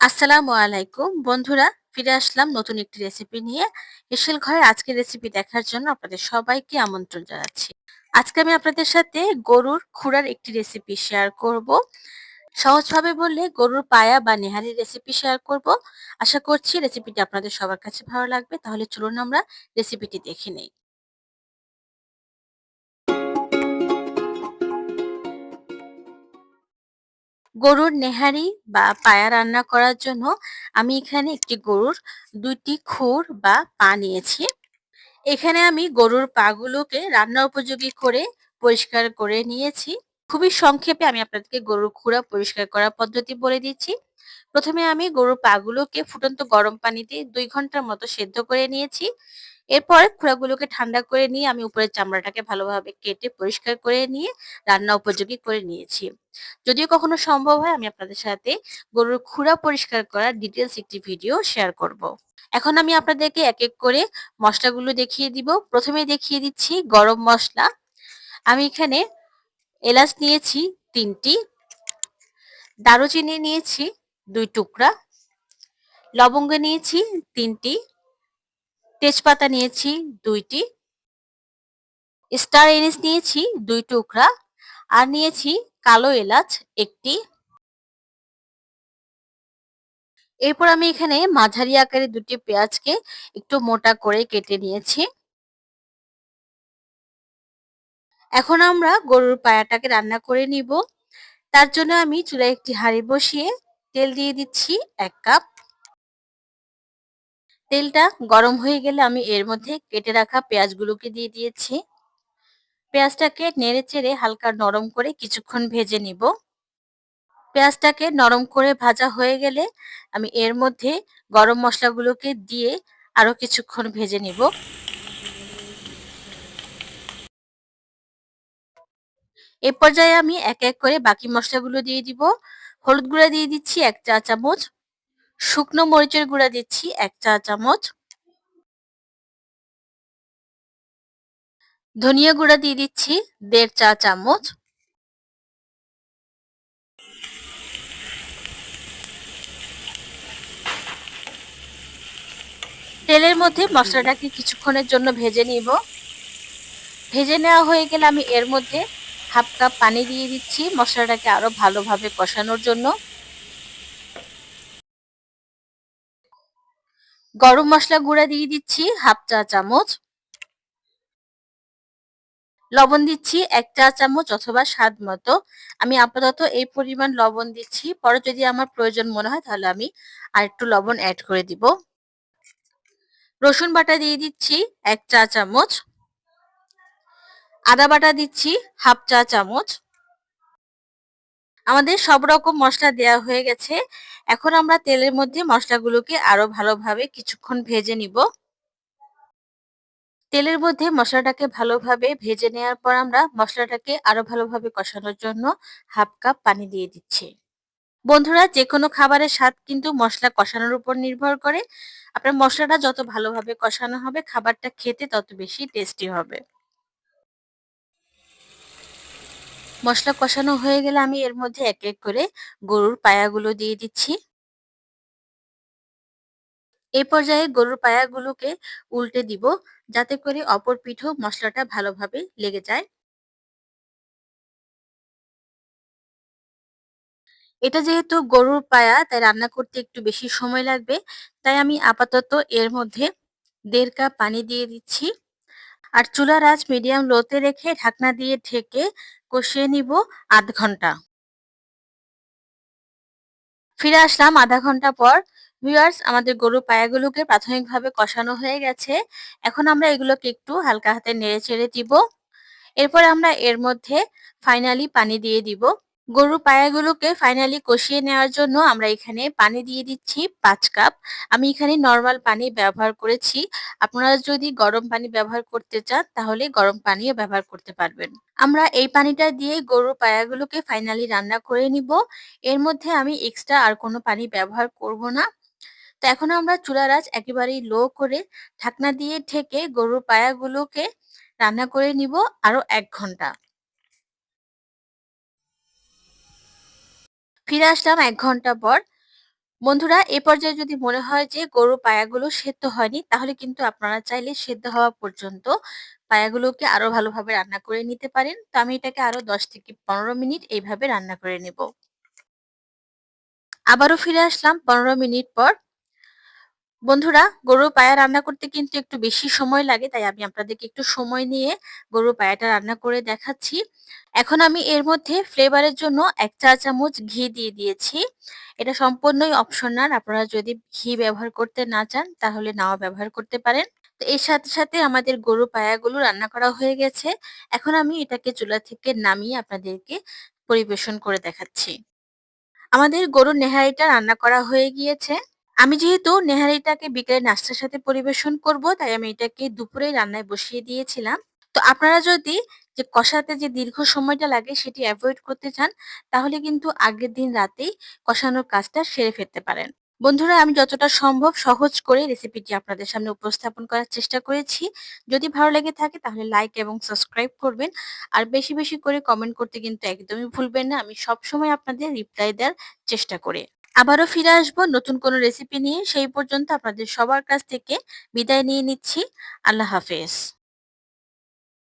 আসসালামু আলাইকুম। বন্ধুরা, ফিরে আসলাম নতুন একটি রেসিপি নিয়ে। এসেল ঘরে আজকের রেসিপি দেখার জন্য আপনাদের সবাইকে আমন্ত্রণ জানাচ্ছি। আজকে আমি আপনাদের সাথে গরুর খুরার একটি রেসিপি শেয়ার করব। সহজভাবে বললে গরুর পায়া বা নেহারির রেসিপি শেয়ার করব। আশা করছি রেসিপিটি আপনাদের সবার কাছে ভালো লাগবে। তাহলে চলুন আমরা রেসিপিটি দেখে নেই। গরুর নেহারি বা পায়া রান্না করার জন্য আমি এখানে একটি গরুর দুইটি খুর বা পা নিয়েছি। এখানে আমি গরুর পাগুলোকে রান্না উপযোগী করে পরিষ্কার করে নিয়েছি। খুবই সংক্ষেপে আমি আপনাদেরকে গরুর খুঁড়া পরিষ্কার করার পদ্ধতি বলে দিচ্ছি। প্রথমে আমি গরুর পাগুলোকে ফুটন্ত গরম পানিতে দুই ঘণ্টার মতো সেদ্ধ করে নিয়েছি। এরপর খোড়াগুলোকে ঠান্ডা করে নিয়ে আমি উপরের চামড়াটাকে ভালোভাবে কেটে পরিষ্কার করে নিয়ে রান্না উপযোগী করে নিয়েছি। যদিও কখনো সম্ভব হয়, আমি আপনাদের সাথে গরুর খুঁড়া পরিষ্কার করার ডিটেলস একটি ভিডিও শেয়ার করব। এখন আমি আপনাদেরকে এক এক করে মশলাগুলো দেখিয়ে দিব। প্রথমে দেখিয়ে দিচ্ছি গরম মশলা। আমি এখানে এলাচ নিয়েছি তিনটি, দারুচিনি নিয়েছি দুই টুকরা, লবঙ্গ নিয়েছি তিনটি তেজপাতা নিয়েছি দুইটি। স্টার এনিস নিয়েছি দুই টুকরা। আর নিয়েছি কালো এলাচ একটি। এরপর আমি এখানে মাঝারি আকারে দুটি পেঁয়াজকে একটু মোটা করে কেটে নিয়েছি। এখন আমরা গরুর পায়াটাকে রান্না করে নিব। তার জন্য আমি চুলায় একটি হাঁড়ি বসিয়ে তেল দিয়ে দিচ্ছি এক কাপ। তেলটা গরম হয়ে গেলে আমি এর মধ্যে কেটে রাখা পেঁয়াজগুলোকে দিয়ে দিয়েছি। পেঁয়াজটাকে নেড়ে চেড়ে হালকা নরম করে কিছুক্ষণ ভেজে নিব। পেঁয়াজটাকে নরম করে ভাজা হয়ে গেলে আমি এর মধ্যে গরম মশলাগুলোকে দিয়ে আরও কিছুক্ষণ ভেজে নিব। এ পর্যায়ে আমি এক এক করে বাকি মশলাগুলো দিয়ে দিব। হলুদ গুঁড়া দিয়ে দিচ্ছি এক চা চামচ শুকনো মরিচের গুঁড়া দিচ্ছি এক চা চামচ। ধনিয়া গুঁড়া দিয়ে দিচ্ছি দেড় চা চামচ। তেলের মধ্যে মশলাটাকে কিছুক্ষণের জন্য ভেজে নিব। ভেজে নেওয়া হয়ে গেলে আমি এর মধ্যে হাফ কাপ পানি দিয়ে দিচ্ছি মশলাটাকে আরও ভালোভাবে কষানোর জন্য। গরম মশলা গুঁড়া দিয়ে দিচ্ছি হাফ চা চামচ। লবণ দিচ্ছি এক চা চামচ অথবা স্বাদ মতো। আমি আপাতত এই পরিমাণ লবণ দিচ্ছি। পরে যদি আমার প্রয়োজন মনে হয় তাহলে আমি আর একটু লবণ অ্যাড করে দিব। রসুন বাটা দিয়ে দিচ্ছি এক চা চামচ। আদা বাটা দিচ্ছি হাফ চা চামচ। আমাদের সব রকম মশলা দেওয়া হয়ে গেছে। এখন আমরা তেলের মধ্যে মশলাগুলোকে আরও ভালোভাবে কিছুক্ষণ ভেজে নিব। তেলের মধ্যে মশলাটাকে ভালোভাবে ভেজে নেওয়ার পর আমরা মশলাটাকে আরও ভালোভাবে কষানোর জন্য হাফ কাপ পানি দিয়ে দিচ্ছি। বন্ধুরা যে কোনো খাবারের স্বাদ কিন্তু মশলা কষানোর উপর নির্ভর করে। আপনার মশলাটা যত ভালোভাবে কষানো হবে, খাবারটা খেতে তত বেশি টেস্টি হবে। মশলা কষানো হয়ে গেলে আমি এর মধ্যে এক এক করে গরুর পায়াগুলো দিয়ে দিচ্ছি। এই পর্যায়ে গরুর পায়াগুলোকে উল্টে দিব যাতে করে অপর পিঠও মশলাটা ভালোভাবে লেগে যায়। এটা যেহেতু গরুর পায়া, তাই রান্না করতে একটু বেশি সময় লাগবে, তাই আমি আপাতত এর মধ্যে দেড় কাপ পানি দিয়ে দিচ্ছি। আর চুলার আঁচ মিডিয়াম লোতে রেখে ঢাকনা দিয়ে ঢেকে কষিয়ে নিব আধ ঘণ্টা। ফিরে আসলাম আধা ঘণ্টা পর। ভিউয়ার্স আমাদের গরুর পায়াগুলোকে প্রাথমিকভাবে কষানো হয়ে গেছে। এখন আমরা এগুলোকে একটু হালকা হাতে নেড়ে চেড়ে দিব। এরপর আমরা এর মধ্যে ফাইনালি পানি দিয়ে দিব। গরুর পায়াগুলোকে ফাইনালি কষিয়ে নেওয়ার জন্য আমরা এখানে পানি দিয়ে দিচ্ছি পাঁচ কাপ আমি এখানে নর্মাল পানি ব্যবহার করেছি। আপনারা যদি গরম পানি ব্যবহার করতে চান, তাহলে গরম পানিও ব্যবহার করতে পারবেন। আমরা এই পানিটা দিয়ে গরুর পায়াগুলোকে ফাইনালি রান্না করে নিব। এর মধ্যে আমি এক্সট্রা আর কোনো পানি ব্যবহার করব না। তো এখন আমরা চুলার আঁচ একেবারেই লো করে ঢাকনা দিয়ে ঠেকে গরুর পায়াগুলোকে রান্না করে নিব আরও এক ঘণ্টা। ফিরে আসলাম এক ঘণ্টা পর। বন্ধুরা, এ পর্যায়ে যদি মনে হয় যে গরু পায়াগুলো সেদ্ধ হয়নি, তাহলে কিন্তু আপনারা চাইলে সেদ্ধ হওয়া পর্যন্ত পায়াগুলোকে আরও ভালোভাবে রান্না করে নিতে পারেন। তো আমি এটাকে আরও দশ থেকে পনেরো মিনিট এইভাবে রান্না করে নেব। আবারও ফিরে আসলাম পনেরো মিনিট পর। বন্ধুরা, গরুর পায়া রান্না করতে কিন্তু একটু বেশি সময় লাগে, তাই আমি আপনাদেরকে একটু সময় নিয়ে গরুর পায়াটা রান্না করে দেখাচ্ছি। এখন আমি এর মধ্যে ফ্লেভারের জন্য এক চা চামচ ঘি দিয়ে দিয়েছি। এটা সম্পূর্ণই অপশনাল আপনারা যদি ঘি ব্যবহার করতে না চান, তাহলে নাও ব্যবহার করতে পারেন। তো এর সাথে সাথে আমাদের গরু পায়াগুলো রান্না করা হয়ে গেছে। এখন আমি এটাকে চুলা থেকে নামিয়ে আপনাদেরকে পরিবেশন করে দেখাচ্ছি। আমাদের গরুর নেহারিটা রান্না করা হয়ে গিয়েছে। আমি যেহেতু নেহারিটাকে বিকেলে নাস্তার সাথে পরিবেশন করব, তাই আমি এটাকে দুপুরে রান্নায় বসিয়ে দিয়েছিলাম। তো আপনারা যদি যে কষাতে যে দীর্ঘ সময়টা লাগে সেটি অ্যাভয়েড করতে চান, তাহলে কিন্তু আগের দিন রাতেই কষানোর কাজটা সেরে ফেলতে পারেন। বন্ধুরা, আমি যতটা সম্ভব সহজ করে রেসিপিটি আপনাদের সামনে উপস্থাপন করার চেষ্টা করেছি। যদি ভালো লেগে থাকে তাহলে লাইক এবং সাবস্ক্রাইব করবেন। আর বেশি বেশি করে কমেন্ট করতে কিন্তু একদমই ভুলবেন না। আমি সবসময় আপনাদের রিপ্লাই দেওয়ার চেষ্টা করি। আবারও ফিরে আসব নতুন কোনো রেসিপি নিয়ে। সেই পর্যন্ত আপনাদের সবার কাছ থেকে বিদায় নিয়ে নিচ্ছি। আল্লাহ হাফেজ।